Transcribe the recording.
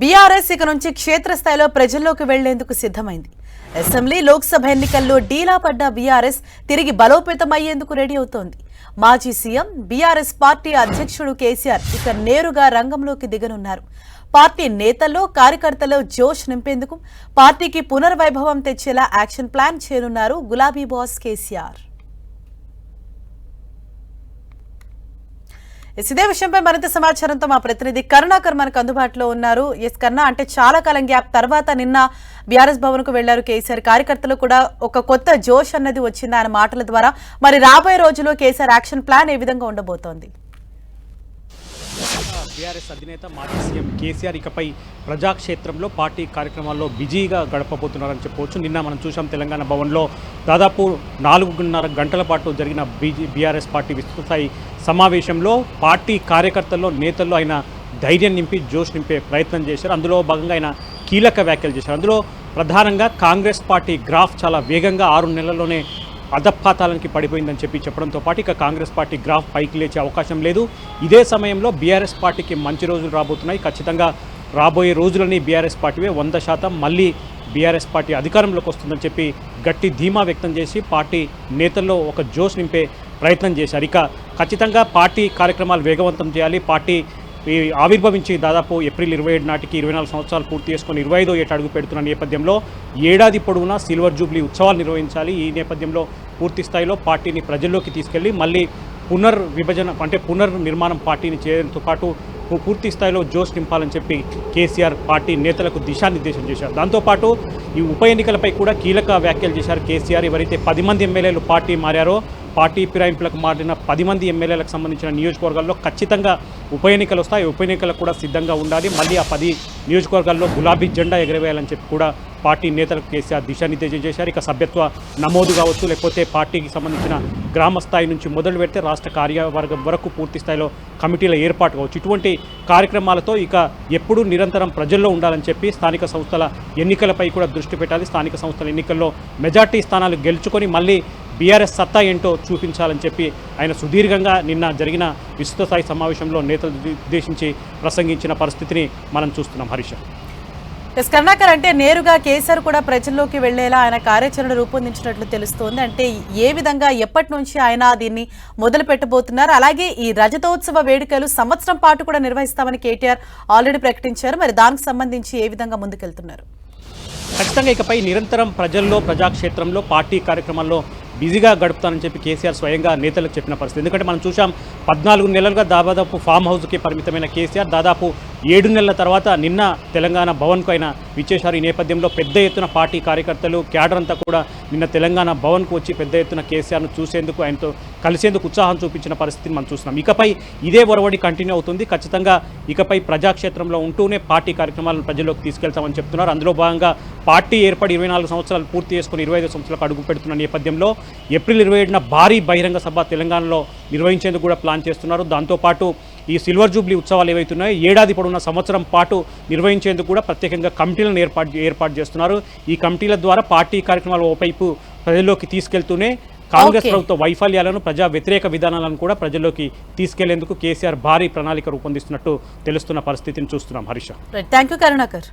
BRS ఇక నుంచి క్షేత్రస్థాయిలో ప్రజల్లోకి వెళ్ళేందుకు సిద్ధమైంది. అసెంబ్లీ లోక్సభ ఎన్నికల్లో డీలా పడ్డ బీఆర్ఎస్ తిరిగి బలోపేతమయ్యేందుకు రెడీ అవుతోంది. మాజీ సీఎం బీఆర్ఎస్ పార్టీ అధ్యక్షుడు కేసీఆర్ ఇక నేరుగా రంగంలోకి దిగనున్నారు. పార్టీ నేతల్లో కార్యకర్తల్లో జోష్ నింపేందుకు పార్టీకి పునర్వైభవం తెచ్చేలా యాక్షన్ ప్లాన్ చేయనున్నారు గులాబీ బాస్ కేసీఆర్. ఇదే విషయంపై మరింత సమాచారంతో మా ప్రతినిధి కరుణాకర్ మనకు అందుబాటులో ఉన్నారు. ఎస్ కన్నా అంటే చాలా కాలం గ్యాప్ తర్వాత నిన్న బీఆర్ఎస్ భవన్కు వెళ్ళారు కేసీఆర్. కార్యకర్తలు కూడా ఒక కొత్త జోష్ అన్నది వచ్చింది. ఆయన మాటల ద్వారా మరి రాబోయే రోజుల్లో కేసీఆర్ యాక్షన్ ప్లాన్ ఏ విధంగా ఉండబోతోంది? బీఆర్ఎస్ అధినేత మాజీ సీఎం కేసీఆర్ ఇకపై ప్రజాక్షేత్రంలో పార్టీ కార్యక్రమాల్లో బిజీగా గడపబోతున్నారని చెప్పవచ్చు. నిన్న మనం చూసాం తెలంగాణ భవన్లో దాదాపు నాలుగున్నర గంటల పాటు జరిగిన బీజీ బీఆర్ఎస్ పార్టీ విస్తృతస్థాయి సమావేశంలో పార్టీ కార్యకర్తల్లో నేతల్లో ఆయన ధైర్యం నింపి జోష్ నింపే ప్రయత్నం చేశారు. అందులో భాగంగా ఆయన కీలక వ్యాఖ్యలు చేశారు. అందులో ప్రధానంగా కాంగ్రెస్ పార్టీ గ్రాఫ్ చాలా వేగంగా ఆరు నెలల్లోనే అధపాతాలకి పడిపోయిందని చెప్పి చెప్పడంతో పాటు ఇక కాంగ్రెస్ పార్టీ గ్రాఫ్ పైకి లేచే అవకాశం లేదు. ఇదే సమయంలో బీఆర్ఎస్ పార్టీకి మంచి రోజులు రాబోతున్నాయి. ఖచ్చితంగా రాబోయే రోజులని బీఆర్ఎస్ పార్టీవే వంద శాతం మళ్ళీ బీఆర్ఎస్ పార్టీ అధికారంలోకి వస్తుందని చెప్పి గట్టి ధీమా వ్యక్తం చేసి పార్టీ నేతల్లో ఒక జోష్ నింపే ప్రయత్నం చేశారు. ఇక ఖచ్చితంగా పార్టీ కార్యక్రమాలు వేగవంతం చేయాలి. పార్టీ ఆవిర్భవించి దాదాపు ఏప్రిల్ ఇరవై ఏడు నాటికి ఇరవై నాలుగు సంవత్సరాలు పూర్తి చేసుకొని ఇరవై ఐదో ఏట అడుగు పెడుతున్న నేపథ్యంలో ఏడాది పొడవునా సిల్వర్ జూబ్లీ ఉత్సవాలు నిర్వహించాలి. ఈ నేపథ్యంలో పూర్తి స్థాయిలో పార్టీని ప్రజల్లోకి తీసుకెళ్ళి మళ్ళీ పునర్విభజన అంటే పునర్నిర్మాణం పార్టీని చేయడంతో పాటు పూర్తి స్థాయిలో జోష్ నింపాలని చెప్పి కేసీఆర్ పార్టీ నేతలకు దిశానిర్దేశం చేశారు. దాంతోపాటు ఈ ఉప ఎన్నికలపై కూడా కీలక వ్యాఖ్యలు చేశారు కేసీఆర్. ఎవరైతే పది మంది ఎమ్మెల్యేలు పార్టీ మారారో పార్టీ ఫిరాయింపులకు మారిన పది మంది ఎమ్మెల్యేలకు సంబంధించిన నియోజకవర్గాల్లో ఖచ్చితంగా ఉప ఎన్నికలు వస్తాయి. ఉప ఎన్నికలకు కూడా సిద్ధంగా ఉండాలి. మళ్ళీ ఆ పది నియోజకవర్గాల్లో గులాబీ జెండా ఎగరవేయాలని చెప్పి కూడా పార్టీ నేతలకు కేసీఆర్ దిశానిర్దేశం చేశారు. ఇక సభ్యత్వ నమోదు కావచ్చు లేకపోతే పార్టీకి సంబంధించిన గ్రామ స్థాయి నుంచి మొదలు పెడితే రాష్ట్ర కార్యవర్గం వరకు పూర్తి స్థాయిలో కమిటీల ఏర్పాటు కావచ్చు. ఇటువంటి కార్యక్రమాలతో ఇక ఎప్పుడూ నిరంతరం ప్రజల్లో ఉండాలని చెప్పి స్థానిక సంస్థల ఎన్నికలపై కూడా దృష్టి పెట్టాలి. స్థానిక సంస్థల ఎన్నికల్లో మెజార్టీ స్థానాలు గెలుచుకొని మళ్ళీ బీఆర్ఎస్ సత్తా ఏంటో చూపించాలని చెప్పి ఆయన సుదీర్ఘంగా నిన్న జరిగిన విస్తృత స్థాయి సమావేశంలో నేతలు ఉద్దేశించి ప్రసంగించిన పరిస్థితిని మనం చూస్తున్నాం. హరీష్ ఎస్ కరుణాకర్ అంటే నేరుగా కేసీఆర్ కూడా ప్రజల్లోకి వెళ్ళేలా ఆయన కార్యాచరణ రూపొందించినట్లు తెలుస్తోంది. అంటే ఏ విధంగా ఎప్పటి నుంచి ఆయన దీన్ని మొదలు పెట్టబోతున్నారు? అలాగే ఈ రజతోత్సవ వేడుకలు సంవత్సరం పాటు కూడా నిర్వహిస్తామని కేటీఆర్ ఆల్రెడీ ప్రకటించారు. మరి దానికి సంబంధించి ఏ విధంగా ముందుకెళ్తున్నారు? ఖచ్చితంగా ఇకపై నిరంతరం ప్రజల్లో ప్రజాక్షేత్రంలో పార్టీ కార్యక్రమాల్లో బిజీగా గడుపుతానని చెప్పి కేసీఆర్ స్వయంగా నేతలకు చెప్పిన పరిస్థితి. ఎందుకంటే మనం చూసాం పద్నాలుగు నెలలుగా దాదాపు ఫామ్ హౌస్కి పరిమితమైన కేసీఆర్. దాదాపు ఏడు నెలల తర్వాత నిన్న తెలంగాణ భవన్కు ఆయన విచ్చేశారు. ఈ నేపథ్యంలో పెద్ద ఎత్తున పార్టీ కార్యకర్తలు క్యాడర్ అంతా కూడా నిన్న తెలంగాణ భవన్కు వచ్చి పెద్ద ఎత్తున కేసీఆర్ను చూసేందుకు ఆయనతో కలిసేందుకు ఉత్సాహం చూపించిన పరిస్థితిని మనం చూస్తున్నాం. ఇకపై ఇదే ఒరవడి కంటిన్యూ అవుతుంది. ఖచ్చితంగా ఇకపై ప్రజాక్షేత్రంలో ఉంటూనే పార్టీ కార్యక్రమాలను ప్రజల్లోకి తీసుకెళ్తామని చెప్తున్నారు. అందులో భాగంగా పార్టీ ఏర్పడి ఇరవై నాలుగు సంవత్సరాలు పూర్తి చేసుకుని ఇరవై ఐదు సంవత్సరాలకు అడుగు పెడుతున్న నేపథ్యంలో ఏప్రిల్ ఇరవై ఏడున భారీ బహిరంగ సభ తెలంగాణలో నిర్వహించేందుకు కూడా ప్లాన్ చేస్తున్నారు. దాంతోపాటు ఈ సిల్వర్ జూబ్లీ ఉత్సవాలు ఏవైతున్నాయో ఏడాది పొడవున సంవత్సరం పాటు నిర్వహించేందుకు కూడా ప్రత్యేకంగా కమిటీలను ఏర్పాటు ఏర్పాటు చేస్తున్నారు. ఈ కమిటీల ద్వారా పార్టీ కార్యక్రమాలు ఓవైపు ప్రజల్లోకి తీసుకెళ్తూనే కాంగ్రెస్. ప్రభుత్వ వైఫల్యాలను ప్రజా వ్యతిరేక విధానాలను కూడా ప్రజల్లోకి తీసుకెళ్ళేందుకు కేసీఆర్ భారీ ప్రణాళిక రూపొందిస్తున్నట్టు తెలుస్తున్న పరిస్థితిని చూస్తున్నాం. Harish thank you Karunakar